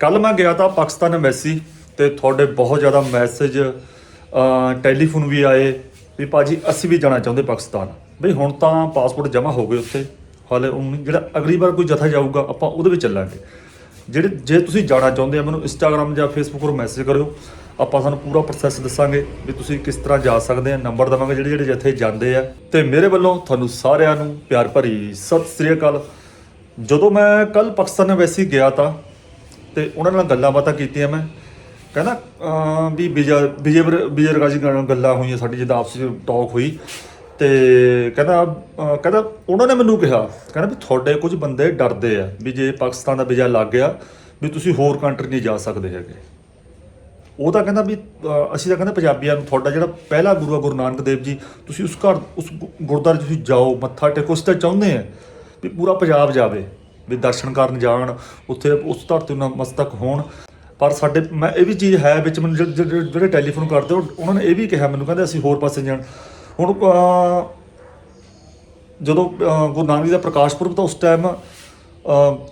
ਕੱਲ ਮੈਂ ਗਿਆ ਤਾਂ ਪਾਕਿਸਤਾਨ ਐਮਬੈਸੀ ਤੇ ਤੁਹਾਡੇ ਬਹੁਤ ਜ਼ਿਆਦਾ ਮੈਸੇਜ ਟੈਲੀਫੋਨ ਵੀ ਆਏ ਵੀ ਭਾਜੀ ਅਸੀਂ ਵੀ ਜਾਣਾ ਚਾਹੁੰਦੇ ਪਾਕਿਸਤਾਨ। ਬਈ ਹੁਣ ਤਾਂ ਪਾਸਪੋਰਟ ਜਮ੍ਹਾਂ ਹੋ ਗਏ ਉੱਥੇ, ਹਾਲੇ ਹੁਣ ਜਿਹੜਾ ਅਗਲੀ ਵਾਰ ਕੋਈ ਜਥਾ ਜਾਊਗਾ, ਆਪਾਂ ਉਹਦੇ ਵਿੱਚ ਚੱਲਾਂਗੇ। ਜਿਹੜੇ, ਜੇ ਤੁਸੀਂ ਜਾਣਾ ਚਾਹੁੰਦੇ ਆ, ਮੈਨੂੰ ਇੰਸਟਾਗ੍ਰam ਜਾਂ ਫੇਸਬੁੱਕ 'ਤੇ ਮੈਸੇਜ ਕਰਿਓ। ਆਪਾਂ ਸਾਨੂੰ ਪੂਰਾ ਪ੍ਰੋਸੈਸ ਦੱਸਾਂਗੇ ਵੀ ਤੁਸੀਂ ਕਿਸ ਤਰ੍ਹਾਂ ਜਾ ਸਕਦੇ ਆ ਨੰਬਰ ਦਵਾਂਗੇ ਜਿਹੜੇ ਜਿਹੜੇ ਜਥੇ ਜਾਂਦੇ ਆ। ਤੇ ਮੇਰੇ ਵੱਲੋਂ ਤੁਹਾਨੂੰ ਸਾਰਿਆਂ ਨੂੰ ਪਿਆਰ ਭਰੀ ਸਤਿ ਸ੍ਰੀ ਅਕਾਲ। ਜਦੋਂ ਮੈਂ ਕੱਲ ਪਾਕਿਸਤਾਨ ਐਮਬੈਸੀ ਗਿਆ ਤਾਂ ਤੇ ਉਹਨਾਂ ਨਾਲ ਗੱਲਾਂ ਬਾਤਾਂ ਕੀਤੀਆਂ ਮੈਂ। ਕਹਿੰਦਾ ਵੀ ਵਿਜੇ ਵਿਜੇ ਵਿਜੇ ਵਰਗਾ ਨਾਲ ਗੱਲਾਂ ਹੋਈਆਂ ਸਾਡੀ, ਜਿੱਦਾਂ ਆਪਸ ਵਿੱਚ ਟਾਕ ਹੋਈ। ਤੇ ਕਹਿੰਦਾ ਕਹਿੰਦਾ, ਉਹਨਾਂ ਨੇ ਮੈਨੂੰ ਕਿਹਾ, ਕਹਿੰਦਾ ਵੀ ਤੁਹਾਡੇ ਕੁਝ ਬੰਦੇ ਡਰਦੇ ਆ ਵੀ ਜੇ ਪਾਕਿਸਤਾਨ ਦਾ ਵੀਜ਼ਾ ਲੱਗ ਗਿਆ, ਵੀ ਤੁਸੀਂ ਹੋਰ ਕੰਟਰੀ ਨਹੀਂ ਜਾ ਸਕਦੇ ਹੈਗੇ। ਉਹ ਤਾਂ ਕਹਿੰਦਾ ਵੀ ਅਸੀਂ ਤਾਂ ਕਹਿੰਦਾ ਪੰਜਾਬੀਆਂ ਨੂੰ, ਤੁਹਾਡਾ ਜਿਹੜਾ ਪਹਿਲਾ ਗੁਰੂ ਆ, ਗੁਰੂ ਨਾਨਕ ਦੇਵ ਜੀ, ਤੁਸੀਂ ਉਸ ਘਰ, ਉਸ ਗੁਰਦੁਆਰੇ ਤੁਸੀਂ ਜਾਓ, ਮੱਥਾ ਟੇਕੋ ਉਸ 'ਤੇ ਚਾਹੁੰਦੇ ਆ ਵੀ ਪੂਰਾ ਪੰਜਾਬ ਜਾਵੇ। ਵੀ ਦਰਸ਼ਨ ਕਰਨ ਜਾਣ, ਉੱਥੇ ਉਸ ਧਰਤੀ ਨੂੰ ਨਮਸਤਕ ਹੋਣ। ਪਰ ਸਾਡੇ, ਮੈਂ ਇਹ ਵੀ ਚੀਜ਼ ਹੈ ਵਿੱਚ ਮੈਨੂੰ ਜਿਹੜੇ- ਜਿਹੜੇ ਜਿਹੜੇ ਟੈਲੀਫੋਨ ਕਰਦੇ ਉਹ- ਉਹਨਾਂ ਨੇ ਇਹ ਵੀ ਕਿਹਾ, ਮੈਨੂੰ ਕਹਿੰਦੇ ਅਸੀਂ ਹੋਰ ਪਾਸੇ ਜਾਣ। ਹੁਣ ਜਦੋਂ ਗੁਰੂ ਨਾਨਕ ਜੀ ਦਾ ਪ੍ਰਕਾਸ਼ ਪੁਰਬ ਤਾਂ ਉਸ ਟਾਈਮ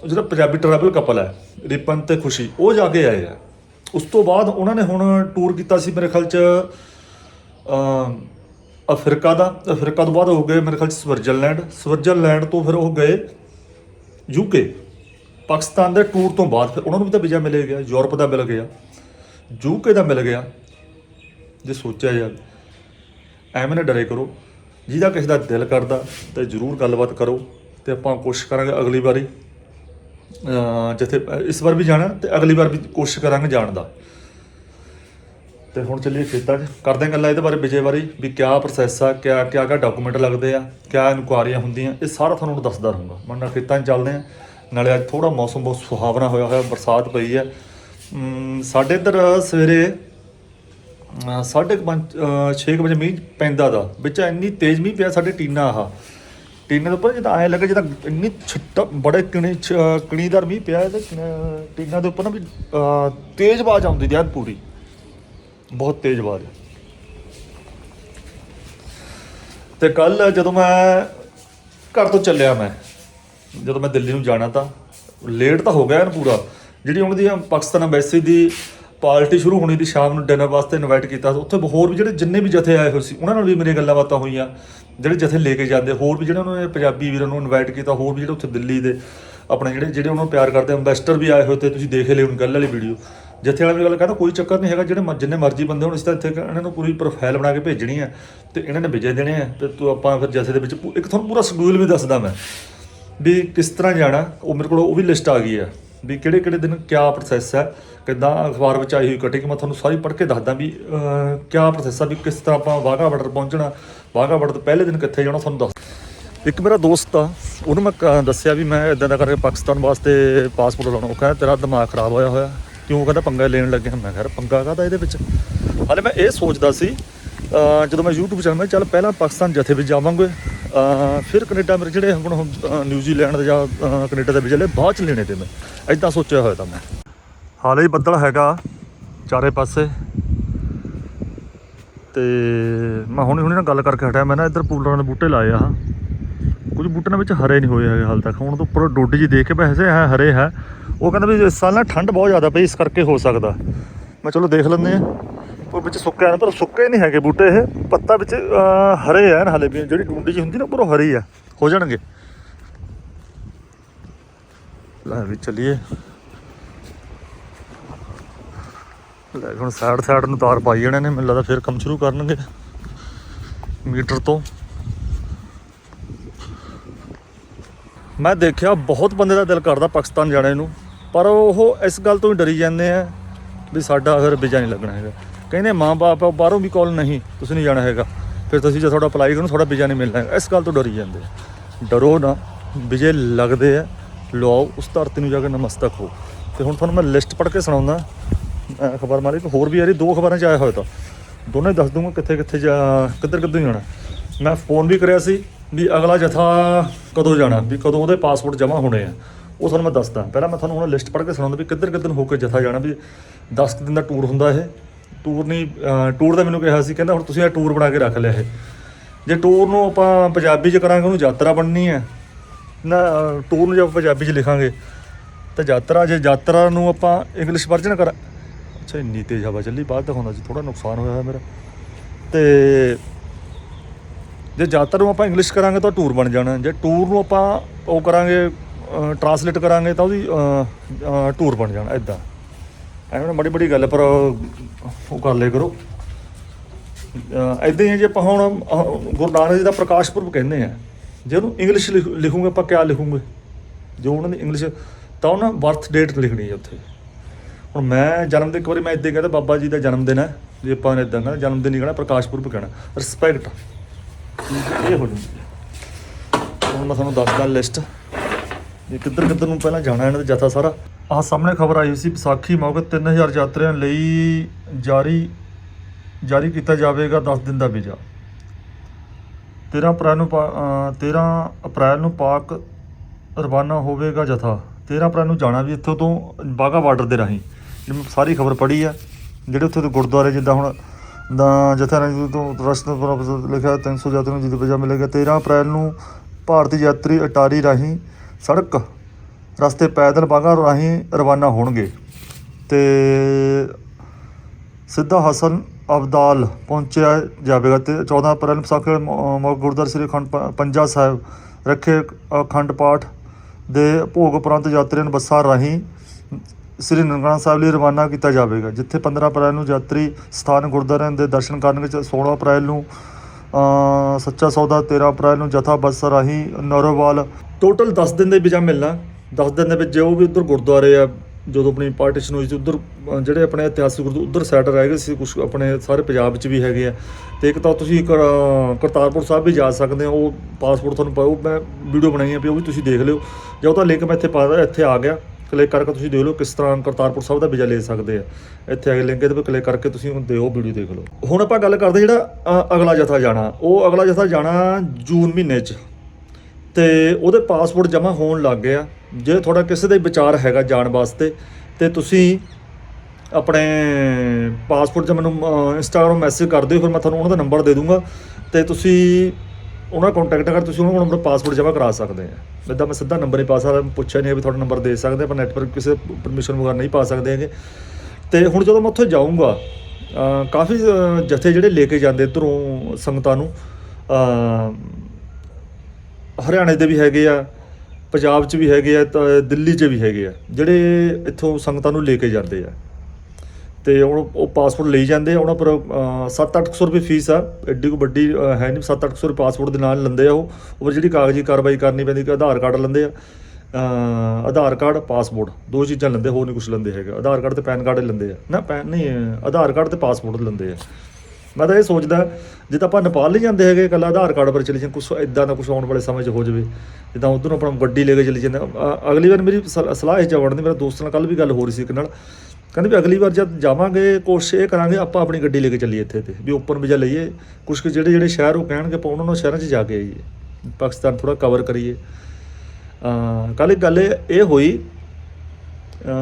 ਜਿਹੜਾ ਪੰਜਾਬੀ ਟਰੈਵਲ ਕਪਲ ਹੈ, ਰਿਪਨ ਤੇ ਖੁਸ਼ੀ, ਉਹ ਜਾ ਕੇ ਆਏ ਆ। ਉਸ ਤੋਂ ਬਾਅਦ ਉਹਨਾਂ ਨੇ ਹੁਣ ਟੂਰ ਕੀਤਾ ਸੀ ਮੇਰੇ ਖਿਆਲ ਚ ਅਫਰੀਕਾ ਦਾ। ਅਫਰੀਕਾ ਤੋਂ ਬਾਅਦ ਹੋ ਗਏ ਮੇਰੇ ਖਿਆਲ ਚ ਸਵਿਟਜ਼ਰਲੈਂਡ। ਸਵਿਟਜ਼ਰਲੈਂਡ ਤੋਂ ਫਿਰ ਉਹ ਗਏ। ਯੂਕੇ, ਪਾਕਿਸਤਾਨ ਦੇ ਟੂਰ ਤੋਂ ਬਾਅਦ ਫਿਰ ਉਹਨਾਂ ਨੂੰ ਵੀ ਤਾਂ ਵੀਜ਼ਾ ਮਿਲ ਗਿਆ, ਯੂਰਪ ਦਾ ਮਿਲ ਗਿਆ, ਯੂਕੇ ਦਾ ਮਿਲ ਗਿਆ। ਜੇ ਸੋਚਿਆ ਜਾਵੇ ਐਵੇਂ ਨਾ ਡਰੇ ਕਰੋ, ਜਿਹਦਾ ਕਿਸੇ ਦਾ ਦਿਲ ਕਰਦਾ ਤੇ ਜਰੂਰ ਗੱਲਬਾਤ ਕਰੋ ਤੇ ਆਪਾਂ ਕੋਸ਼ਿਸ਼ ਕਰਾਂਗੇ ਅਗਲੀ ਵਾਰੀ ਜਿੱਥੇ, ਇਸ ਵਾਰ ਵੀ ਜਾਣਾ ਤੇ ਅਗਲੀ ਵਾਰ ਵੀ ਕੋਸ਼ਿਸ਼ ਕਰਾਂਗੇ ਜਾਣ ਦਾ। ਤੇ ਹੁਣ ਚੱਲੀਏ ਖੇਤਾਂ 'ਚ। ਕਰਦੇ ਹਾਂ ਗੱਲਾਂ ਇਹਦੇ ਬਾਰੇ ਵਿਜੇ ਬਾਰੇ, ਵੀ ਕਿਆ ਪ੍ਰੋਸੈਸ ਆ, ਕਿਆ ਕਿਆ ਕਿਆ ਡਾਕੂਮੈਂਟ ਲੱਗਦੇ ਆ, ਕਿਆ ਇਨਕੁਆਰੀਆਂ ਹੁੰਦੀਆਂ, ਇਹ ਸਾਰਾ ਤੁਹਾਨੂੰ ਦੱਸਦਾ ਰਹੂੰਗਾ। ਮੈਂ ਨਾਲ ਖੇਤਾਂ 'ਚ ਚੱਲਦੇ ਆ ਨਾਲੇ ਅੱਜ ਥੋੜਾ ਮੌਸਮ ਬਹੁਤ ਸੁਹਾਵਣਾ ਹੋਇਆ ਹੋਇਆ, ਬਰਸਾਤ ਪਈ ਹੈ ਸਾਡੇ ਇੱਧਰ ਸਵੇਰੇ ਅਹ ਸਾਢੇ 6 ਵਜੇ ਮੀਂਹ ਪੈਂਦਾ ਦਾ ਵਿੱਚ ਇੰਨੀ ਤੇਜ਼ ਮੀਂਹ ਪਿਆ ਸਾਡੇ ਟੀਨਾ ਆਹ। ਟੀਨੇ ਦੇ ਉੱਪਰ ਜਿੱਦਾਂ ਐ ਲੱਗੇ ਜਿੱਦਾਂ ਇੰਨੀ ਛਿੱਟਾ, ਬੜੇ ਕਿਣੀ ਕਿਣੀਦਾਰ ਮੀਂਹ ਪਿਆ ਤੇ ਟੀਨਾ ਦੇ ਉੱਪਰ ਨਾ ਵੀ ਤੇਜ਼ ਆਵਾਜ਼ ਆਉਂਦੀ ਦੀ ਪੂਰੀ। ਬਹੁਤ ਤੇਜ਼ ਆਵਾਜ਼ ਤੇ ਕੱਲ ਜਦੋਂ ਮੈਂ ਘਰ ਤੋਂ ਚੱਲਿਆ ਮੈਂ, ਜਦੋਂ ਮੈਂ ਦਿੱਲੀ ਨੂੰ ਜਾਣਾ ਤਾਂ ਲੇਟ ਤਾਂ ਹੋ ਗਿਆ ਐਨ ਪੂਰਾ, ਜਿਹੜੀ ਉਹਨਾਂ ਦੀ ਪਾਕਿਸਤਾਨ ਐਮਬੈਸੀ ਦੀ ਪਾਰਟੀ ਸ਼ੁਰੂ ਹੋਣੀ ਦੀ ਸ਼ਾਮ ਨੂੰ ਡਿਨਰ ਵਾਸਤੇ ਇਨਵਾਈਟ ਕੀਤਾ ਉੱਥੇ ਹੋਰ ਵੀ ਜਿਹੜੇ ਜਿੰਨੇ ਵੀ ਜਥੇ ਆਏ ਹੋਏ ਸੀ, ਉਹਨਾਂ ਨਾਲ ਵੀ ਮੇਰੀਆਂ ਗੱਲਾਂ ਬਾਤਾਂ ਹੋਈਆਂ, ਜਿਹੜੇ ਜਥੇ ਲੈ ਕੇ ਜਾਂਦੇ, ਹੋਰ ਵੀ ਜਿਹੜੇ ਉਹਨਾਂ ਨੇ ਪੰਜਾਬੀ ਵੀਰਾਂ ਨੂੰ ਇਨਵਾਈਟ ਕੀਤਾ, ਹੋਰ ਵੀ ਜਿਹੜੇ ਉੱਥੇ ਦਿੱਲੀ ਦੇ ਆਪਣੇ ਜਿਹੜੇ ਜਿਹੜੇ ਉਹਨਾਂ ਨੂੰ ਪਿਆਰ ਕਰਦੇ ਅੰਬੈਸਡਰ ਵੀ ਆਏ ਹੋਏ ਤੇ ਤੁਸੀਂ ਦੇਖ ਲਿਓ ਹੁਣ ਕੱਲ੍ਹ ਵਾਲੀ ਵੀਡੀਓ ਜਿੱਥੇ ਵਾਲੀ ਗੱਲ ਕਹਿੰਦਾ ਕੋਈ ਚੱਕਰ ਨਹੀਂ ਹੈਗਾ ਜਿਹੜੇ ਮ- ਜਿੰਨੇ ਮਰਜ਼ੀ ਬੰਦੇ ਹੋਣ ਇਸ ਤਾਂ ਇੱਥੇ ਇਹਨਾਂ ਨੂੰ ਪੂਰੀ ਪ੍ਰੋਫਾਈਲ ਬਣਾ ਕੇ ਭੇਜਣੀ ਹੈ ਤੇ ਇਹਨਾਂ ਨੇ ਵਿਜੇ ਦੇਣੇ ਆ ਤੇ ਤੂੰ ਆਪਾਂ ਫਿਰ ਜਥੇ ਦੇ ਵਿੱਚ ਪੂ- ਇੱਕ ਤੁਹਾਨੂੰ ਪੂਰਾ ਸ਼ਡਿਊਲ ਵੀ ਦੱਸਦਾ ਮੈਂ ਵੀ ਕਿਸ ਤਰ੍ਹਾਂ ਜਾਣਾ ਉਹ ਮੇਰੇ ਕੋਲ ਉਹ ਵੀ ਲਿਸਟ ਆ ਗਈ ਹੈ ਵੀ ਕਿਹੜੇ ਕਿਹੜੇ ਦਿਨ ਕਿਆ ਪ੍ਰੋਸੈਸ ਹੈ ਕਿੱਦਾਂ ਅਖਬਾਰ ਵਿੱਚ ਆਈ ਹੋਈ ਕਟਿੰਗ ਮੈਂ ਤੁਹਾਨੂੰ ਸਾਰੀ ਪੜ੍ਹ ਕੇ ਦੱਸਦਾ ਵੀ ਅਹ, ਕਿਆ ਪ੍ਰੋਸੈਸ ਆ ਵੀ ਕਿਸ ਤਰ੍ਹਾਂ ਆਪਾਂ ਵਾਹਗਾ ਬਾਰਡਰ ਪਹੁੰਚਣਾ ਵਾਹਗਾ ਬਾਰਡਰ ਤੋਂ ਪਹਿਲੇ ਦਿਨ ਕਿੱਥੇ ਜਾਣਾ ਤੁਹਾਨੂੰ ਦੱਸ ਇੱਕ ਮੇਰਾ ਦੋਸਤ ਆ ਉਹਨੂੰ ਮੈਂ ਕ- ਦੱਸਿਆ ਵੀ ਮੈਂ ਇਦਾਂ ਦਾ ਕਰਕੇ ਪਾਕਿਸਤਾਨ ਵਾਸਤੇ ਪਾਸਪੋਰਟ ਲਾਉਣਾ ਉਹ ਕਹਿੰਦਾ ਤੇਰਾ ਦਿਮਾਗ ਖਰਾਬ ਹੋਇਆ ਹੋਇਆ। ਕਿਉਂ ਕਹਿੰਦਾ ਪੰਗਾ ਲੈਣ ਲੱਗੇ ਲੱਗਿਆ ਮੈਂ ਖੈਰ ਪੰਗਾ ਕਾਹਦਾ ਇਹਦੇ ਵਿੱਚ? ਹਾਲੇ ਮੈਂ ਇਹ ਸੋਚਦਾ ਸੀ ਜਦੋਂ ਮੈਂ YouTube ਚੈਨਲ ਮੈਂ ਚੱਲ ਪਹਿਲਾਂ ਪਾਕਿਸਤਾਨ ਜਥੇ ਵਿੱਚ ਜਾਵਾਂਗੇ ਫਿਰ ਕੈਨੇਡਾ ਮੇਰੇ ਜਿਹੜੇ ਹੁਣ ਨਿਊਜ਼ੀਲੈਂਡ ਦੇ ਜਾਂ, ਅਹ ਕੈਨੇਡਾ ਦੇ ਵੀਜ਼ੇ ਲੈ ਬਾਅਦ ਚ ਲੈਣੇ ਤੇ ਮੈਂ। ਐਦਾਂ ਸੋਚਿਆ ਹੋਇਆ ਤਾਂ ਮੈਂ। ਹਾਲੇ ਹੀ ਬੱਦਲ ਹੈਗਾ ਚਾਰੇ ਪਾਸੇ। ਤੇ ਮੈਂ ਹੁਣੇ ਹੁਣੇ ਨਾਲ ਗੱਲ ਕਰਕੇ ਹਟਿਆ, ਮੈਂ ਨਾ ਇੱਧਰ ਪੂਲਰਾਂ ਦੇ ਬੂਟੇ ਲਾਏ ਆ। ਕੁਝ ਬੂਟਿਆਂ ਵਿੱਚ ਹਰੇ ਨਹੀਂ ਹੋਏ ਹੈਗੇ ਹਾਲ ਤੱਕ। ਹੁਣ ਤੋਂ ਉੱਪਰ ਡੋਡੀ ਜੀ ਦੇਖ ਕੇ ਵੈਸੇ ਹੈ, ਹਰੇ ਹੈ। ਉਹ ਕਹਿੰਦਾ ਵੀ ਇਸ ਸਾਲ ਨਾ ਠੰਡ ਬਹੁਤ ਜ਼ਿਆਦਾ ਪਈ ਇਸ ਕਰਕੇ ਹੋ ਸਕਦਾ। ਮੈਂ ਚਲੋ ਦੇਖ ਲੈਂਦੇ ਆ ਉਹ ਵਿੱਚ ਸੁੱਕੇ ਆ ਪਰ ਸੁੱਕੇ ਨਹੀਂ ਹੈਗੇ ਬੂਟੇ ਇਹ। ਪੱਤਾ ਵਿੱਚ ਅਹ, ਹਰੇ ਆ ਹਲੇ ਵੀ ਜਿਹੜੀ ਡੂੰਡੀ ਜੀ ਹੁੰਦੀ ਨਾ ਉੱਪਰੋਂ ਹਰੀ ਆ। ਹੋ ਜਾਣਗੇ। ਲੈ ਵੀ ਚਲਿਏ। ਲੈ ਹੁਣ ਸਾਈਡ ਸਾਈਡ ਨੂੰ ਤਾਰ ਪਾਈ ਜਾਣੇ ਨੇ ਮੈਨੂੰ ਲੱਗਦਾ ਫਿਰ ਕੰਮ ਸ਼ੁਰੂ ਕਰਨਗੇ। ਮੀਟਰ ਤੋਂ। ਮੈਂ ਦੇਖਿਆ ਬਹੁਤ ਬੰਦੇ ਦਾ ਦਿਲ ਕਰਦਾ ਪਾਕਿਸਤਾਨ ਜਾਣੇ ਨੂੰ। ਪਰ ਉਹ ਇਸ ਗੱਲ ਤੋਂ ਹੀ ਡਰੀ ਜਾਂਦੇ ਆ ਵੀ ਸਾਡਾ ਅਗਰ ਵੀਜ਼ਾ ਨਹੀਂ ਲੱਗਣਾ ਹੈਗਾ। ਕਹਿੰਦੇ ਮਾਂ-ਬਾਪ ਬਾਹਰੋਂ ਵੀ ਕਾਲ ਨਹੀਂ, ਤੁਸੀਂ ਨਹੀਂ ਜਾਣਾ ਹੈਗਾ। ਫਿਰ ਤੁਸੀਂ ਜੇ ਤੁਹਾਡਾ ਅਪਲਾਈ ਕਰੋ, ਤੁਹਾਡਾ ਵੀਜ਼ਾ ਨਹੀਂ ਮਿਲਣਾ ਹੈਗਾ। ਇਸ ਗੱਲ ਤੋਂ ਡਰੀ ਜਾਂਦੇ ਡਰੋ ਨਾ, ਵੀਜ਼ੇ ਲੱਗਦੇ ਆ ਲਵਾਓ ਉਸ ਧਰਤੀ ਨੂੰ ਜਾ ਕੇ ਨਮਸਤਕ ਹੋ। ਤੇ ਹੁਣ ਤੁਹਾਨੂੰ ਮੈਂ ਲਿਸਟ ਪੜ੍ਹ ਕੇ ਸੁਣਾਉਂਦਾ। ਮੈਂ ਖਬਰ ਮਾਰੀ ਕਿ ਹੋਰ ਵੀ ਯਾਰੀ ਦੋ ਖਬਰਾਂ ਚ ਆਇਆ ਹੋਇਆ ਤਾਂ। ਦੋਨੇ ਦੱਸ ਦੂੰਗਾ ਕਿੱਥੇ ਕਿੱਥੇ ਜਾ, ਕਿੱਧਰ ਕਿੱਧਰ ਜਾਣਾ। ਮੈਂ ਫੋਨ ਵੀ ਕਰਿਆ ਸੀ ਵੀ ਅਗਲਾ ਜਥਾ ਕਦੋਂ ਜਾਣਾ, ਵੀ ਕਦੋਂ ਉਹਦੇ ਪਾਸਪੋਰਟ ਜਮ੍ਹਾਂ ਹੋਣੇ ਆ। ਉਹ ਤੁਹਾਨੂੰ ਮੈਂ ਦੱਸਦਾ। ਪਹਿਲਾਂ ਮੈਂ ਤੁਹਾਨੂੰ ਹੁਣ ਲਿਸਟ ਪੜ੍ਹ ਕੇ ਸੁਣਾਉਂਦਾ ਵੀ ਕਿੱਧਰ ਕਿੱਧਰ ਹੋ ਕੇ ਜਥਾ ਜਾਣਾ ਵੀ 10 ਕੁ ਦਿਨ ਦਾ ਟੂਰ ਹੁੰਦਾ ਇਹ। ਟੂਰ ਨਹੀਂ ਟੂਰ ਦਾ ਮੈਨੂੰ ਕਿਹਾ ਸੀ, ਕਹਿੰਦਾ ਹੁਣ ਤੁਸੀਂ ਇਹ ਟੂਰ ਬਣਾ ਕੇ ਰੱਖ ਲਿਆ ਇਹ। ਜੇ ਟੂਰ ਨੂੰ ਆਪਾਂ ਪੰਜਾਬੀ ਚ ਕਰਾਂਗੇ, ਉਹਨੂੰ ਯਾਤਰਾ ਬਣਨੀ ਹੈ। ਨਾ ਟੂਰ ਨੂੰ ਜੇ ਆਪਾਂ ਪੰਜਾਬੀ ਚ ਲਿਖਾਂਗੇ, ਤਾਂ ਯਾਤਰਾ, ਜੇ ਯਾਤਰਾ ਨੂੰ ਆਪਾਂ ਇੰਗਲਿਸ਼ ਵਰਜਨ ਕਰ ਅੱਛਾ, ਇੰਨੀ ਤੇਜ਼ ਹਵਾ ਚੱਲੀ, ਬਾਅਦ ਦਿਖਾਉਂਦਾ ਜੀ ਥੋੜਾ ਨੁਕਸਾਨ ਹੋਇਆ ਹੋਇਆ ਮੇਰਾ। ਤੇ ਜੇ ਯਾਤਰਾ ਨੂੰ ਆਪਾਂ ਇੰਗਲਿਸ਼ ਕਰਾਂਗੇ, ਤਾਂ ਟੂਰ ਬਣ ਜਾਣਾ। ਜੇ ਟੂਰ ਨੂੰ ਆਪਾਂ ਉਹ ਕਰਾਂਗੇ ਟਰਾਂਸਲੇਟ ਕਰਾਂਗੇ ਤਾਂ ਉਹਦੀ ਟੂਰ ਬਣ ਜਾਣਾ ਇਦਾਂ ਐਵੇਂ ਨਾ ਬੜੀ ਬੜੀ ਗੱਲ ਹੈ, ਪਰ ਉਹ ਕਰ ਲਿਆ ਕਰੋ। ਇਦਾਂ ਹੀ ਜੇ ਆਪਾਂ ਹੁਣ ਗੁਰੂ ਨਾਨਕ ਜੀ ਦਾ ਪ੍ਰਕਾਸ਼ ਪੁਰਬ ਕਹਿੰਦੇ ਆ ਜੇ ਉਹਨੂੰ ਇੰਗਲਿਸ਼ ਲਿਖ- ਲਿਖੂਗੇ ਆਪਾਂ ਕਿਆ ਲਿਖੂਗੇ? ਜੋ ਉਹਨਾਂ ਦੀ ਇੰਗਲਿਸ਼ ਤਾਂ ਉਹਨਾਂ ਬਰਥ ਡੇਟ ਲਿਖਣੀ ਹੈ ਉੱਥੇ। ਹੁਣ ਮੈਂ ਜਨਮ ਦਿਨ ਇੱਕ ਵਾਰੀ ਮੈਂ ਇਦਾਂ ਕਹਿੰਦਾ ਬਾਬਾ ਜੀ ਦਾ ਜਨਮ ਦਿਨ ਹੈ ਜੇ ਆਪਾਂ ਨੇ ਇਦਾਂ ਕਹਿੰਦਾ ਜਨਮ ਦਿਨ ਨਹੀਂ ਕਹਿਣਾ ਪ੍ਰਕਾਸ਼ ਪੁਰਬ ਕਹਿਣਾ। ਰਿਸਪੈਕਟ ਇਹ ਹੋ ਜਾਂਦੀ ਹੁਣ ਮੈਂ ਤੁਹਾਨੂੰ ਦੱਸਦਾ ਲਿਸਟ ਇਹ ਕਿੱਧਰ ਕਿੱਧਰ ਨੂੰ ਪਹਿਲਾਂ ਜਾਣਾ ਇਹਨਾਂ ਦਾ ਜਥਾ ਸਾਰਾ? ਆਹ ਸਾਹਮਣੇ ਖਬਰ ਆਈ ਸੀ ਵਿਸਾਖੀ ਮੌਕੇ 3000 ਯਾਤਰੀਆਂ ਲਈ ਜਾਰੀ ਜਾਰੀ ਕੀਤਾ ਜਾਵੇਗਾ 10 ਦਿਨ ਦਾ ਵੀਜ਼ਾ। 13 ਅਪ੍ਰੈਲ ਨੂੰ ਪਾ- ਅਹ 13 ਅਪ੍ਰੈਲ ਨੂੰ ਪਾਕ ਰਵਾਨਾ ਹੋਵੇਗਾ ਜਥਾ। 13 ਅਪ੍ਰੈਲ ਨੂੰ ਜਾਣਾ ਵੀ ਇੱਥੋਂ ਤੋਂ ਬਾਗਾ ਬਾਰਡਰ ਦੇ ਰਾਹੀਂ। ਜਿਵੇਂ ਸਾਰੀ ਖਬਰ ਪੜ੍ਹੀ ਆ, ਜਿਹੜੇ ਉੱਥੇ ਦੇ ਗੁਰਦੁਆਰੇ ਜਿੱਦਾਂ ਹੁਣ ਦਾ ਜਥਾ ਰਾਹੀਂ ਤੋਂ ਰਸਤ ਪਰ ਲਿਖਿਆ 300 ਯਾਤਰੀਆਂ ਨੂੰ ਜਿੱਦ ਵੀਜ਼ਾ ਮਿਲੇਗਾ। 13 ਅਪ੍ਰੈਲ ਨੂੰ ਭਾਰਤੀ ਯਾਤਰੀ ਅਟਾਰੀ ਰਾਹੀਂ ਸੜਕ ਰਸਤੇ ਪੈਦਲ ਬਾਗਾ ਰਾਹੀਂ ਰਵਾਨਾ ਹੋਣਗੇ ਤੇ ਸਿੱਧਾ ਹਸਨ ਅਬਦਾਲ ਪਹੁੰਚਿਆ ਜਾਵੇਗਾ ਤੇ 14 ਅਪ੍ਰੈਲ ਨੂੰ ਵਿਸਾਖੀ ਮੌਕੇ ਗੁਰਦੁਆਰਾ ਸ੍ਰੀ ਅਖੰਡ ਪ- ਪੰਜਾ ਸਾਹਿਬ ਰੱਖੇ ਅਖੰਡ ਪਾਠ ਦੇ ਭੋਗ ਉਪਰੰਤ ਯਾਤਰੀਆਂ ਨੂੰ ਬੱਸਾਂ ਰਾਹੀਂ ਸ੍ਰੀ ਨਨਕਾਣਾ ਸਾਹਿਬ ਲਈ ਰਵਾਨਾ ਕੀਤਾ ਜਾਵੇਗਾ, ਜਿੱਥੇ 15 ਅਪ੍ਰੈਲ ਨੂੰ ਯਾਤਰੀ ਸਥਾਨ ਗੁਰਦੁਆਰਿਆਂ ਦੇ ਦਰਸ਼ਨ ਕਰਨਗੇ ਤੇ 16 ਅਪ੍ਰੈਲ ਨੂੰ ਸੱਚਾ ਸੌਦਾ 13 ਅਪ੍ਰੈਲ ਨੂੰ ਜਥਾ ਬੱਸ ਰਾਹੀਂ ਨਰੋਵਾਲ ਟੋਟਲ 10 ਦਿਨ ਦੇ ਵੀਜ਼ਾ ਮਿਲਣਾ। 10 ਦਿਨ ਦੇ ਵਿੱਚ ਜੋ ਵੀ ਉਧਰ ਗੁਰਦੁਆਰੇ ਆ, ਜਦੋਂ ਆਪਣੀ ਪਾਰਟੀਸ਼ਨ ਹੋਈ ਸੀ, ਉਧਰ ਜਿਹੜੇ ਆਪਣੇ ਇਤਿਹਾਸਿਕ ਗੁਰਦੁਆਰੇ, ਉਧਰ ਸਾਈਡ ਰਹਿ ਗਏ ਸੀ ਕੁਝ ਆਪਣੇ ਸਾਰੇ ਪੰਜਾਬ 'ਚ ਵੀ ਹੈਗੇ ਆ। ਤੇ ਇੱਕ ਤਾਂ ਤੁਸੀਂ ਕਰ- ਕਰਤਾਰਪੁਰ ਸਾਹਿਬ ਵੀ ਜਾ ਸਕਦੇ ਹੋ, ਉਹ ਪਾਸਪੋਰਟ ਤੁਹਾਨੂੰ ਪਾਓ ਮੈਂ ਵੀਡੀਓ ਬਣਾਈ ਹੈ ਵੀ ਉਹ ਵੀ ਤੁਸੀਂ ਦੇਖ ਲਿਓ। ਜਾਂ ਉਹਦਾ ਲਿੰਕ ਮੈਂ ਇੱਥੇ ਪਾ ਇੱਥੇ ਆ ਗਿਆ। ਕਲਿੱਕ ਕਰਕੇ ਤੁਸੀਂ ਦੇਖ ਲਓ ਕਿਸ ਤਰ੍ਹਾਂ ਕਰਤਾਰਪੁਰ ਸਾਹਿਬ ਦਾ ਵੀਜ਼ਾ ਲੈ ਸਕਦੇ ਆ। ਇੱਥੇ ਆ ਕੇ ਲਿੰਕ ਇਹਦੇ 'ਤੇ ਕਲਿੱਕ ਕਰਕੇ ਤੁਸੀਂ ਉਹ ਦਿਓ ਵੀਡੀਓ ਦੇਖ ਲਓ। ਹੁਣ ਆਪਾਂ ਗੱਲ ਕਰਦੇ ਜਿਹੜਾ ਅਗਲਾ ਜਥਾ ਜਾਣਾ। ਉਹ ਅਗਲਾ ਜਥਾ ਜਾਣਾ ਜੂਨ ਮਹੀਨੇ 'ਚ। ਤੇ ਉਹਦੇ ਪਾਸਪੋਰਟ ਜਮ੍ਹਾਂ ਹੋਣ ਲੱਗ ਗਏ ਆ। ਜੇ ਤੁਹਾਡਾ ਕਿਸੇ ਦਾ ਵਿਚਾਰ ਹੈਗਾ ਜਾਣ ਵਾਸਤੇ, ਤੇ ਤੁਸੀਂ ਆਪਣੇ ਪਾਸਪੋਰਟ 'ਚ ਮੈਨੂੰ ਇੰਸਟਾਗ੍ਰਾਮ ਮੈਸੇਜ ਕਰ ਦਿਓ, ਫਿਰ ਮੈਂ ਤੁਹਾਨੂੰ ਉਹਨਾਂ ਦਾ ਨੰਬਰ ਦੇ ਦੂੰਗਾ। ਤੇ ਤੁਸੀਂ ਉਹਨਾਂ ਨਾਲ ਕੰਟੈਕਟ ਕਰ ਤੁਸੀਂ ਉਹਨਾਂ ਕੋਲ ਪਾਸਪੋਰਟ ਜਮ੍ਹਾਂ ਕਰਾ ਸਕਦੇ ਆ। ਇਦਾਂ ਮੈਂ ਸਿੱਧਾ ਨੰਬਰ ਹੀ ਪਾ ਸਕਦਾ ਪੁੱਛਿਆ ਨਹੀਂ ਵੀ ਤੁਹਾਡਾ ਨੰਬਰ ਦੇ ਸਕਦੇ ਆਪਾਂ ਨੈਟਵਰਕ ਕਿਸੇ ਪਰਮਿਸ਼ਨ ਵਗੈਰਾ ਨਹੀਂ ਪਾ ਸਕਦੇ ਹੈਗੇ। ਤੇ ਹੁਣ ਜਦੋਂ ਮੈਂ ਉੱਥੇ ਜਾਊਂਗਾ ਕਾਫੀ ਜਥੇ ਜਿਹੜੇ ਲੈ ਕੇ ਜਾਂਦੇ ਇੱਧਰੋਂ ਸੰਗਤਾਂ ਨੂੰ ਹਰਿਆਣੇ ਦੇ ਵੀ ਹੈਗੇ ਆ, ਪੰਜਾਬ 'ਚ ਵੀ ਹੈਗੇ ਆ, ਤਾਂ ਦਿੱਲੀ 'ਚ ਵੀ ਹੈਗੇ ਆ, ਜਿਹੜੇ ਇੱਥੋਂ ਸੰਗਤਾਂ ਨੂੰ ਲੈ ਕੇ ਜਾਂਦੇ ਆ। ਤੇ ਉਹ ਉਹ ਪਾਸਪੋਰਟ ਲਈ ਜਾਂਦੇ ਆ, ਉਹਨਾਂ ਪਰ 7-800 ਰੁਪਏ ਫੀਸ ਆ, ਐਡੀ ਕੋ ਵੱਡੀ ਹੈ ਨਹੀਂ 7-800 ਰੁਪਏ ਪਾਸਪੋਰਟ ਦੇ ਨਾਲ ਲੈਂਦੇ ਆ ਉਹ ਉਹ ਜਿਹੜੀ ਕਾਗਜ਼ੀ ਕਾਰਵਾਈ ਕਰਨੀ ਪੈਂਦੀ, ਕਿ ਆਧਾਰ ਕਾਰਡ ਲੈਂਦੇ ਆ ਆਧਾਰ ਕਾਰਡ ਪਾਸਪੋਰਟ ਦੋ ਚੀਜ਼ਾਂ ਲੈਂਦੇ, ਹੋਰ ਨਹੀਂ ਕੁਝ ਲੈਂਦੇ ਹੈਗੇ, ਆਧਾਰ ਕਾਰਡ ਤੇ ਪੈਨ ਕਾਰਡ ਲੈਂਦੇ ਆ, ਨਾ, ਪੈਨ ਨਹੀਂ, ਆਧਾਰ ਕਾਰਡ ਤੇ ਪਾਸਪੋਰਟ ਲੈਂਦੇ ਆ। ਮੈਂ ਤਾਂ ਇਹ ਸੋਚਦਾ, ਜੇ ਤਾਂ ਆਪਾਂ ਨੇਪਾਲ ਨਹੀਂ ਜਾਂਦੇ ਹੈਗੇ ਇਕੱਲਾ ਆਧਾਰ ਕਾਰਡ ਪਰ ਚਲੇ ਜਾਂ ਕੁਝ ਇਦਾਂ ਦਾ ਕੁਝ ਆਉਣ ਵਾਲੇ ਸਮੇਂ 'ਚ ਹੋ ਜਾਵੇ, ਜਿੱਦਾਂ ਉਧਰੋਂ ਆਪਣਾ ਗੱਡੀ ਲੈ ਕੇ ਚਲੇ ਜਾਂਦੇ ਅ- ਅਗਲੀ ਵਾਰ ਮੇਰੀ ਸਲ- ਸਲਾਹ ਇਹ ਚਾਵਣ ਦੀ, ਮੇਰੇ ਦੋਸਤ ਨਾਲ ਕੱਲ ਵੀ ਗੱਲ ਹੋ ਰਹੀ ਸੀ ਇੱਕ ਨਾਲ। ਕਹਿੰਦੇ ਵੀ ਅਗਲੀ ਵਾਰ ਜਦ ਜਾਵਾਂਗੇ, ਕੋਸ਼ਿਸ਼ ਇਹ ਕਰਾਂਗੇ ਆਪਾਂ ਆਪਣੀ ਗੱਡੀ ਲੈ ਕੇ ਚੱਲੀਏ ਇੱਥੇ ਤੇ, ਵੀ ਓਪਨ ਵੀਜ਼ਾ ਲਈਏ। ਕੁਝ ਕੁ ਜਿਹੜੇ ਜਿਹੜੇ ਸ਼ਹਿਰ ਉਹ ਕਹਿਣਗੇ, ਆਪਾਂ ਉਹਨਾਂ ਨੂੰ ਸ਼ਹਿਰਾਂ 'ਚ ਜਾ ਕੇ ਆਈਏ। ਪਾਕਿਸਤਾਨ ਥੋੜਾ ਕਵਰ ਕਰੀਏ। ਕੱਲ ਇੱਕ ਗੱਲ ਇਹ ਇਹ ਹੋਈ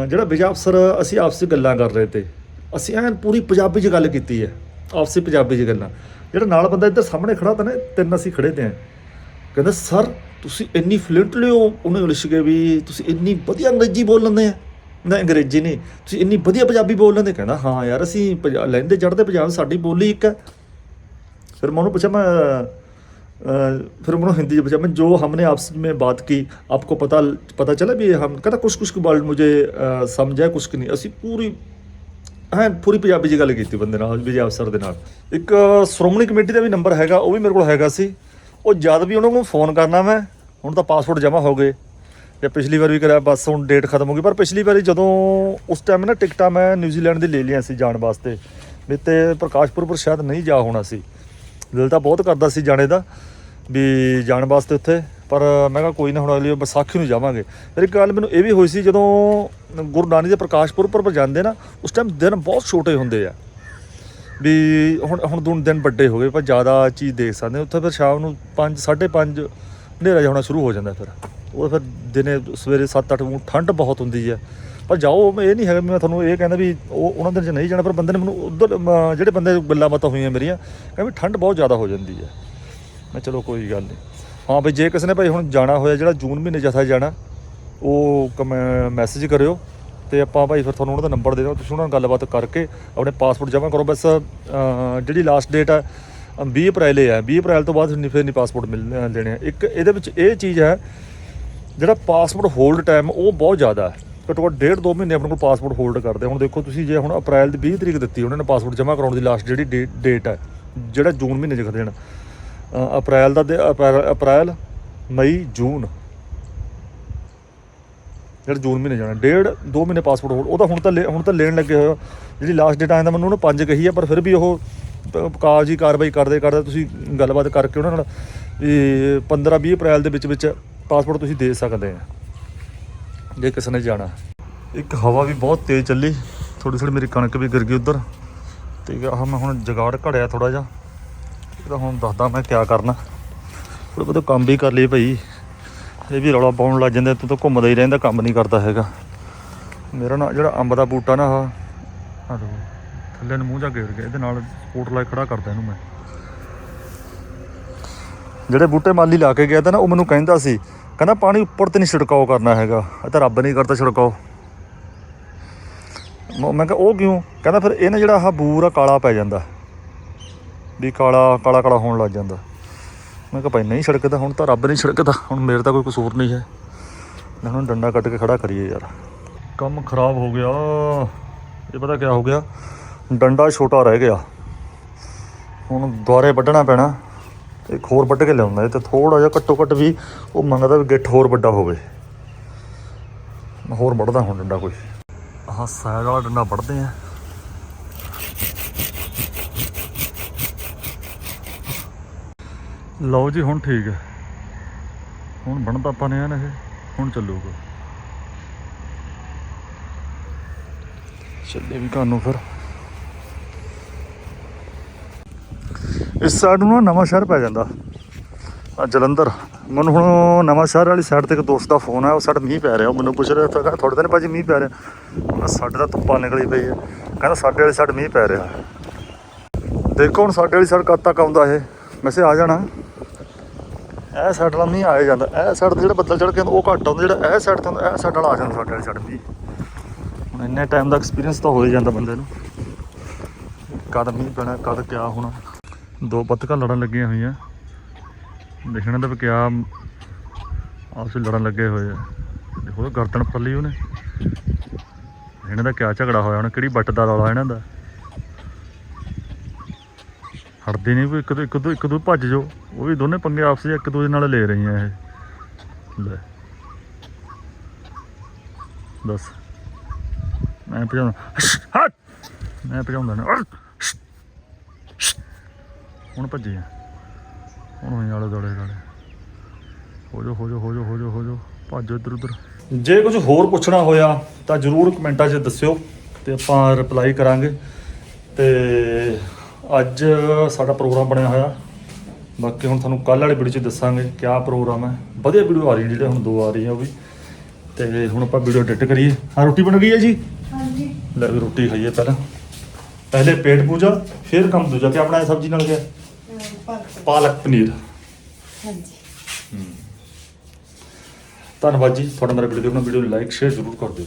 ਜਿਹੜਾ ਵਿਜਾ ਅਫਸਰ ਅਸੀਂ ਆਪਸੀ ਗੱਲਾਂ ਕਰ ਰਹੇ ਤੇ, ਅਸੀਂ ਐਨ ਪੂਰੀ ਪੰਜਾਬੀ 'ਚ ਗੱਲ ਕੀਤੀ ਹੈ। ਆਪਸੀ ਪੰਜਾਬੀ 'ਚ ਗੱਲਾਂ ਜਿਹੜਾ ਨਾਲ ਬੰਦਾ ਇੱਧਰ ਸਾਹਮਣੇ ਖੜਾ ਤਾਂ ਨਾ ਤਿੰਨ ਅਸੀਂ ਖੜੇ ਤੇ ਆ ਕਹਿੰਦਾ ਸਰ ਤੁਸੀਂ ਇੰਨੀ ਫਲੂਐਂਟਲੀ ਉਹਨੇ ਇੰਗਲਿਸ਼ ਕੇ ਵੀ ਤੁਸੀਂ ਇੰਨੀ ਵਧੀਆ ਅੰਗਰੇਜ਼ੀ ਬੋਲ ਲੈਂਦੇ ਆ ਨਾ ਅੰਗਰੇਜ਼ੀ ਨਹੀਂ ਤੁਸੀਂ ਇੰਨੀ ਵਧੀਆ ਪੰਜਾਬੀ ਬੋਲ ਲੈਂਦੇ ਕਹਿੰਦਾ ਹਾਂ ਯਾਰ ਅਸੀਂ ਪੰਜਾ- ਲੈਂਦੇ ਚੜ੍ਹਦੇ ਪੰਜਾਬ ਸਾਡੀ ਬੋਲੀ ਇੱਕ ਹੈ फिर मैं उन्होंने पूछा मैं अ, फिर उन्होंने हिंदी में पूछा मैं जो हमने आपस में बात की आपको पता पता चला भी हम कहता कुछ कुछ वर्ड मुझे अ, समझ है कुछ नहीं ਅਸੀਂ ਪੂਰੀ ਹਾਂ ਪੂਰੀ ਪੰਜਾਬੀ ਚ ਗੱਲ ਕੀਤੀ ਬੰਦੇ ਨਾਲ, ਵਿਜੇ ਅਫਸਰ ਦੇ ਨਾਲ। ਇੱਕ ਸ਼੍ਰੋਮਣੀ ਕਮੇਟੀ ਦਾ ਵੀ ਨੰਬਰ ਹੈਗਾ, ਉਹ ਵੀ ਮੇਰੇ ਕੋਲ ਹੈਗਾ ਸੀ। ਉਹ ਜਦ ਵੀ ਉਹਨਾਂ ਨੂੰ ਫੋਨ ਕਰਨਾ ਮੈਂ, ਹੁਣ ਤਾਂ ਪਾਸਪੋਰਟ ਜਮ੍ਹਾਂ ਹੋ ਗਏ। ਤੇ ਪਿਛਲੀ ਵਾਰ ਵੀ ਕਰਿਆ, ਬਸ ਹੁਣ ਡੇਟ ਖਤਮ ਹੋ ਗਈ। ਪਰ ਪਿਛਲੀ ਵਾਰੀ ਜਦੋਂ ਉਸ ਟਾਈਮ ਨਾ ਟਿਕਟਾਂ ਮੈਂ ਨਿਊਜ਼ੀਲੈਂਡ ਦੀ ਲੈ ਲਈਆਂ ਸੀ ਜਾਣ ਵਾਸਤੇ। ਵੀ ਤੇ ਪ੍ਰਕਾਸ਼ਪੁਰ ਪਰ ਸ਼ਾਇਦ ਨਹੀਂ ਜਾ ਹੋਣਾ ਸੀ। ਦਿਲ ਤਾਂ ਬਹੁਤ ਕਰਦਾ ਸੀ ਜਾਣੇ ਦਾ, ਵੀ ਜਾਣ ਵਾਸਤੇ ਉੱਥੇ। ਪਰ ਮੈਂ ਕਿਹਾ ਕੋਈ ਨਾ ਹੁਣ ਅਗਲੀ ਵਿਸਾਖੀ ਨੂੰ ਜਾਵਾਂਗੇ। ਫਿਰ ਇੱਕ ਗੱਲ ਮੈਨੂੰ ਇਹ ਵੀ ਹੋਈ ਸੀ, ਜਦੋਂ ਗੁਰੂ ਨਾਨਕ ਦੇ ਪ੍ਰਕਾਸ਼ਪੁਰ ਪਰ ਜਾਂਦੇ ਨਾ, ਉਸ ਟਾਈਮ ਦਿਨ ਬਹੁਤ ਛੋਟੇ ਹੁੰਦੇ ਆ। ਵੀ ਹੁਣ ਹੁਣ ਦੋ ਦਿਨ ਵੱਡੇ ਹੋ ਗਏ ਪਰ ਜ਼ਿਆਦਾ ਚੀਜ਼ ਦੇਖ ਸਕਦੇ ਉੱਥੇ ਫਿਰ ਸ਼ਾਮ ਨੂੰ 5 5:30 ਹਨੇਰਾ ਜਿਹਾ ਹੋਣਾ ਸ਼ੁਰੂ ਹੋ ਜਾਂਦਾ ਫਿਰ। ਉਹ ਫਿਰ ਦਿਨੇ ਸਵੇਰੇ 7-8 ਨੂੰ ਠੰਡ ਬਹੁਤ ਹੁੰਦੀ ਹੈ ਪਰ ਜਾਓ ਇਹ ਨਹੀਂ ਹੈਗਾ ਵੀ ਮੈਂ ਤੁਹਾਨੂੰ ਇਹ ਕਹਿੰਦਾ ਵੀ ਉਹ, ਉਹਨਾਂ ਦਿਨ ਚ ਨਹੀਂ ਜਾਣਾ, ਪਰ ਬੰਦੇ ਨੇ ਮੈਨੂੰ ਉਧਰ ਜਿਹੜੇ ਬੰਦੇ ਗੱਲਾਂ ਬਾਤਾਂ ਹੋਈਆਂ ਮੇਰੀਆਂ, ਕਹਿੰਦੇ ਵੀ ਠੰਡ ਬਹੁਤ ਜ਼ਿਆਦਾ ਹੋ ਜਾਂਦੀ ਹੈ ਮੈਂ ਚਲੋ ਕੋਈ ਗੱਲ ਨਹੀਂ। ਹਾਂ ਬਈ ਜੇ ਕਿਸੇ ਨੇ ਭਾਈ ਹੁਣ ਜਾਣਾ ਹੋਇਆ ਜਿਹੜਾ ਜੂਨ ਮਹੀਨੇ ਜਥਾ ਜਾਣਾ ਉਹ ਮੈਸੇਜ ਕਰਿਓ ਤੇ ਆਪਾਂ ਭਾਈ ਫਿਰ ਤੁਹਾਨੂੰ ਉਹਨਾਂ ਦਾ ਨੰਬਰ ਦੇ ਦਿਓ ਤੁਸੀਂ ਉਹਨਾਂ ਨਾਲ ਗੱਲਬਾਤ ਕਰਕੇ ਆਪਣੇ ਪਾਸਪੋਰਟ ਜਮ੍ਹਾਂ ਕਰੋ। ਬਸ ਜਿਹੜੀ ਲਾਸਟ ਡੇਟ ਹੈ ਅਹ 20 ਅਪ੍ਰੈਲ ਹੀ ਹੈ 20 ਅਪ੍ਰੈਲ ਤੋਂ ਬਾਅਦ ਫਿਰ ਨਹੀਂ ਪਾਸਪੋਰਟ ਮਿਲ ਲੈਣੇ ਆ। ਇੱਕ ਇਹਦੇ ਵਿੱਚ ਇਹ ਚੀਜ਼ ਹੈ ਜਿਹੜਾ ਪਾਸਪੋਰਟ ਹੋਲਡ ਟਾਈਮ ਉਹ ਬਹੁਤ ਜ਼ਿਆਦਾ ਹੈ। ਘੱਟੋ ਘੱਟ ਡੇਢ ਦੋ ਮਹੀਨੇ ਆਪਣੇ ਕੋਲ ਪਾਸਪੋਰਟ ਹੋਲਡ ਕਰਦੇ ਹੁਣ ਦੇਖੋ ਤੁਸੀਂ ਜੇ ਹੁਣ ਅਪ੍ਰੈਲ ਦੀ 20 ਤਰੀਕ ਦਿੱਤੀ ਉਹਨਾਂ ਨੇ ਪਾਸਪੋਰਟ ਜਮ੍ਹਾਂ ਕਰਾਉਣ ਦੀ ਲਾਸਟ ਜਿਹੜੀ ਡੇਟ ਹੈ ਜਿਹੜਾ ਜੂਨ ਮਹੀਨੇ 'ਚ ਦੇਣ ਅ, ਅਪ੍ਰੈਲ ਦਾ ਦੇ- ਅਪ੍ਰੈਲ ਅਪ੍ਰੈਲ, ਮਈ, ਜੂਨ। ਜਿਹੜਾ ਜੂਨ ਮਹੀਨੇ ਜਾਣਾ। ਡੇਢ, ਦੋ ਮਹੀਨੇ ਪਾਸਪੋਰਟ ਹੋਲਡ ਉਹਦਾ ਹੁਣ ਤਾਂ ਲੈ- ਹੁਣ ਤਾਂ ਲੈਣ ਲੱਗੇ ਹੋਏ ਆ। ਜਿਹੜੀ ਲਾਸਟ ਡੇਟ ਆਇਆ ਤਾਂ ਮੈਨੂੰ ਉਹਨੇ ਪੰਜ ਕਹੀ ਆ, ਪਰ ਫਿਰ ਵੀ ਉਹ ਕਾਗਜ਼ੀ ਕਾਰਵਾਈ ਕਰਦੇ ਕਰਦੇ ਤੁਸੀਂ ਗੱਲਬਾਤ ਕਰਕੇ ਉਹਨਾਂ ਨਾਲ ਵੀ 15 20 ਅਪ੍ਰੈਲ ਦੇ ਵਿੱਚ ਵਿੱਚ ਪਾਸਪੋਰਟ ਤੁਸੀਂ ਦੇ ਸਕਦੇ ਆ। ਜੇ ਕਿਸੇ ਨੇ ਜਾਣਾ। ਇੱਕ ਹਵਾ ਵੀ ਬਹੁਤ ਤੇਜ਼ ਚੱਲੀ। ਥੋੜੀ ਥੋੜੀ ਮੇਰੀ ਕਣਕ ਵੀ ਗਿਰ ਗਈ ਉਧਰ। ਤੇ ਆਹ ਮੈਂ ਹੁਣ ਜਗਾੜ ਘੜਿਆ ਥੋੜਾ ਜਿਹਾ। ਇਹਦਾ ਹੁਣ ਦੱਸਦਾ ਮੈਂ ਕਿਆ ਕਰਨਾ। ਥੋੜਾ ਬਹੁਤਾ ਕੰਮ ਵੀ ਕਰ ਲਈ ਭਾਈ। ਇਹ ਵੀ ਰੌਲਾ ਪਾਉਣ ਲੱਗ ਜਾਂਦੇ ਤੂੰ ਤਾਂ ਘੁੰਮਦਾ ਹੀ ਰਹਿੰਦਾ, ਕੰਮ ਨਹੀਂ ਕਰਦਾ ਹੈਗਾ। ਮੇਰਾ ਨਾ ਜਿਹੜਾ ਅੰਬ ਦਾ ਬੂਟਾ ਨਾ, ਆਹ ਆਹ ਦੇਖੋ ਥੱਲੇ ਨੂੰ ਮੂੰਹ ਜਾ ਗੇਰ ਗਿਆ ਇਹਦੇ ਨਾਲ ਸਪੋਰਟ ਲਾਈਟ ਖੜਾ ਕਰਦਾ ਇਹਨੂੰ ਮੈਂ। ਜਿਹੜੇ ਬੂਟੇ ਮਾਲੀ ਲਾ ਕੇ ਗਿਆ ਤਾਂ ਨਾ, ਉਹ ਮੈਨੂੰ ਕਹਿੰਦਾ ਸੀ, ਕਹਿੰਦਾ ਪਾਣੀ ਉੱਪਰ ਤੇ ਨਹੀਂ ਛਿੜਕਾਓ ਕਰਨਾ ਹੈਗਾ, ਇਹ ਤਾਂ ਰੱਬ ਨਹੀਂ ਕਰਦਾ ਛਿੜਕਾਓ। ਮੈਂ ਕਿਹਾ, ਉਹ ਕਿਉਂ? ਕਹਿੰਦਾ ਫਿਰ ਇਹ ਨਾ ਜਿਹੜਾ ਆਹ ਬੂਰ ਆ, ਕਾਲਾ ਪੈ ਜਾਂਦਾ। ਵੀ ਕਾਲਾ ਕਾਲਾ ਕਾਲਾ ਹੋਣ ਲੱਗ ਜਾਂਦਾ। ਮੈਂ ਕਿਹਾ ਭਾਈ ਨਹੀਂ ਛਿੜਕਦਾ, ਹੁਣ ਤਾਂ ਰੱਬ ਨਹੀਂ ਛਿੜਕਦਾ। ਹੁਣ ਮੇਰੇ ਤਾਂ ਕੋਈ ਕਸੂਰ ਨਹੀਂ ਹੈ। ਮੈਂ ਹੁਣ ਡੰਡਾ ਕੱਟ ਕੇ ਖੜਾ ਕਰੀਏ ਯਾਰ। ਕੰਮ ਖਰਾਬ ਹੋ ਗਿਆ। ਇਹ ਪਤਾ ਕਿਆ ਹੋ ਗਿਆ? ਡੰਡਾ ਛੋਟਾ ਰਹਿ ਗਿਆ। ਹੁਣ ਦੁਆਰੇ ਵੱਢਣਾ ਪੈਣਾ। ਇੱਕ ਹੋਰ ਵੱਢ ਕੇ ਲਿਆਉਂਦਾ। ਇਹ ਤੇ ਥੋੜਾ ਜਿਹਾ ਘੱਟੋ ਘੱਟ ਵੀ ਉਹ ਮੰਗਦਾ ਵੀ ਗਿੱਠ ਹੋਰ ਵੱਡਾ ਹੋਵੇ। ਹੋਰ ਵੱਢਦਾ ਹੁਣ ਡੰਡਾ ਕੋਈ। ਆਹ ਸਾਈਡ ਵਾਲਾ ਡੰਡਾ ਵੱਢਦੇ ਆ। ਲਓ ਜੀ, ਹੁਣ ਠੀਕ ਹੈ। ਹੁਣ ਬਣਦਾ ਆਪਾਂ ਨੇ ਐਨ ਇਹ, ਹੁਣ ਚੱਲੂਗਾ। ਚੱਲੇ ਵੀ ਘਰ ਨੂੰ ਫਿਰ। ਇਸ ਸਾਈਡ ਨੂੰ ਨਾ ਨਵਾਂ ਸ਼ਹਿਰ ਪੈ ਜਾਂਦਾ। ਆ ਜਲੰਧਰ। ਮੈਨੂੰ ਹੁਣ ਨਵਾਂ ਸ਼ਹਿਰ ਵਾਲੀ ਸਾਈਡ ਤੇ ਇੱਕ ਦੋਸਤ ਦਾ ਫੋਨ ਆਇਆ, ਉਹ ਸਾਡਾ ਮੀਂਹ ਪੈ ਰਿਹਾ। ਉਹ ਮੈਨੂੰ ਪੁੱਛ ਰਿਹਾ ਤਾਂ ਕਹਿੰਦਾ ਤੁਹਾਡੇ ਤਾਂ ਨਹੀਂ ਭਾਜੀ ਮੀਂਹ ਪੈ ਰਿਹਾ। ਸਾਡੇ ਤਾਂ ਧੁੱਪਾਂ ਨਿਕਲੀ ਪਈ ਹੈ। ਕਹਿੰਦਾ ਸਾਡੇ ਵਾਲੀ ਸਾਈਡ ਮੀਂਹ ਪੈ ਰਿਹਾ। ਦੇਖੋ ਹੁਣ ਸਾਡੇ ਵਾਲੀ ਸਾਈਡ ਕਦ ਤੱਕ ਆਉਂਦਾ ਇਹ। ਵੈਸੇ ਆ ਜਾਣਾ। ਇਹ ਸਾਈਡ ਨਾਲ ਮੀਂਹ ਆਏ ਜਾਂਦਾ। ਇਹ ਸਾਈਡ ਤੇ ਜਿਹੜਾ ਬੱਦਲ ਚੜ ਕੇ ਆਉਂਦਾ, ਉਹ ਘੱਟ ਆਉਂਦਾ। ਜਿਹੜਾ ਇਹ ਸਾਈਡ ਤੇ ਆਉਂਦਾ, ਇਹ ਸਾਈਡ ਨਾਲ ਆ ਜਾਂਦਾ ਸਾਡੇ ਵਾਲੀ ਸਾਈਡ ਮੀਂਹ। ਹੁਣ ਇੰਨੇ ਟਾਈਮ ਦਾ ਐਕਸਪੀਰੀਅੰਸ ਤਾਂ ਹੋ ਹੀ ਜਾਂਦਾ ਬੰਦੇ ਨੂੰ। ਕਦ ਮੀਂਹ ਪੈਣਾ, ਕਦ ਕਿਆ ਹੋਣਾ। ਦੋ ਬੱਤਕਾਂ ਲੜਨ ਲੱਗੀਆਂ ਹੋਈਆਂ। ਦੇਖਣਾ ਤਾਂ ਵੀ ਕਿਆ ਆਪਸ ਲੜਨ ਲੱਗੇ ਹੋਏ ਆ। ਦੇਖੋ, ਗਰਦਨ ਫੱਲੀ ਉਹਨੇ। ਇਹਨਾਂ ਦਾ ਕਿਆ ਝਗੜਾ ਹੋਇਆ ਹੁਣ, ਕਿਹੜੀ ਬੱਟ ਦਾ ਰੌਲਾ ਇਹਨਾਂ ਦਾ। ਹਟਦੇ ਨਹੀਂ ਕੋਈ ਇੱਕ ਦੋ ਇੱਕ ਦੋ ਇੱਕ ਦੋ ਭੱਜ ਜਾਓ। ਉਹ ਵੀ ਦੋਨੇ ਪੰਗੇ ਆਪਸ ਵਿੱਚ ਇੱਕ ਦੂਜੇ ਨਾਲ ਲੈ ਰਹੀਆਂ ਇਹ। ਲੈ। ਦੱਸ। ਮੈਂ ਭਜਾਉਣਾ ਹਟ! ਮੈਂ ਭਜਾਉਂਦਾ ਨਾ। ਹੁਣ ਭੱਜੇ ਆ। ਹੁਣ ਹੋਈ ਆਲੇ ਦੋਲੇ ਗਾਲੇ। ਹੋ ਜੋ ਹੋ ਜੋ ਹੋ ਜੋ ਹੋ ਜੋ ਹੋ ਜੋ ਭੱਜੋ ਇੱਧਰ ਉੱਧਰ। ਜੇ ਕੁਝ ਹੋਰ ਪੁੱਛਣਾ ਹੋਇਆ ਤਾਂ ਜਰੂਰ ਕਮੈਂਟਾਂ 'ਚ ਦੱਸਿਓ ਤੇ ਆਪਾਂ ਰਿਪਲਾਈ ਕਰਾਂਗੇ ਤੇ ਅੱਜ ਸਾਡਾ ਪ੍ਰੋਗਰਾਮ ਬਣਿਆ ਹੋਇਆ। ਬਾਕੀ ਹੁਣ ਤੁਹਾਨੂੰ ਕੱਲ ਵਾਲੀ ਵੀਡੀਓ 'ਚ ਦੱਸਾਂਗੇ ਕਿਆ ਪ੍ਰੋਗਰਾਮ ਹੈ। ਵਧੀਆ ਵੀਡੀਓ ਆ ਰਹੀ ਜਿਹੜੇ ਹੁਣ ਦੋ ਆ ਰਹੀਆਂ ਉਹ ਵੀ। ਤੇ ਹੁਣ ਆਪਾਂ ਵੀਡੀਓ ਐਡਿਟ ਕਰੀਏ। ਹਾਂ ਰੋਟੀ ਬਣ ਗਈ ਹੈ ਜੀ? ਹਾਂਜੀ। ਲੈ ਵੀ ਰੋਟੀ ਖਾਈਏ ਪਹਿਲਾਂ। ਪਹਿਲੇ ਪੇਟ ਪੂਜਾ ਫਿਰ ਕੰਮ ਦੂਜਾ। ਕਿ ਆਪਣਾ ਸਬਜ਼ੀ ਨਾਲ ਗਿਆ ਪਾਲਕ। ਪਨੀਰ। ਹਾਂਜੀ। ਧੰਨਵਾਦ ਜੀ। ਤੁਹਾਡਾ ਮੇਰਾ ਵੀਡੀਓ ਦੇਖਣਾ ਵੀਡੀਓ ਨੂੰ ਲਾਈਕ ਸ਼ੇਅਰ ਜ਼ਰੂਰ ਕਰ ਦਿਓ।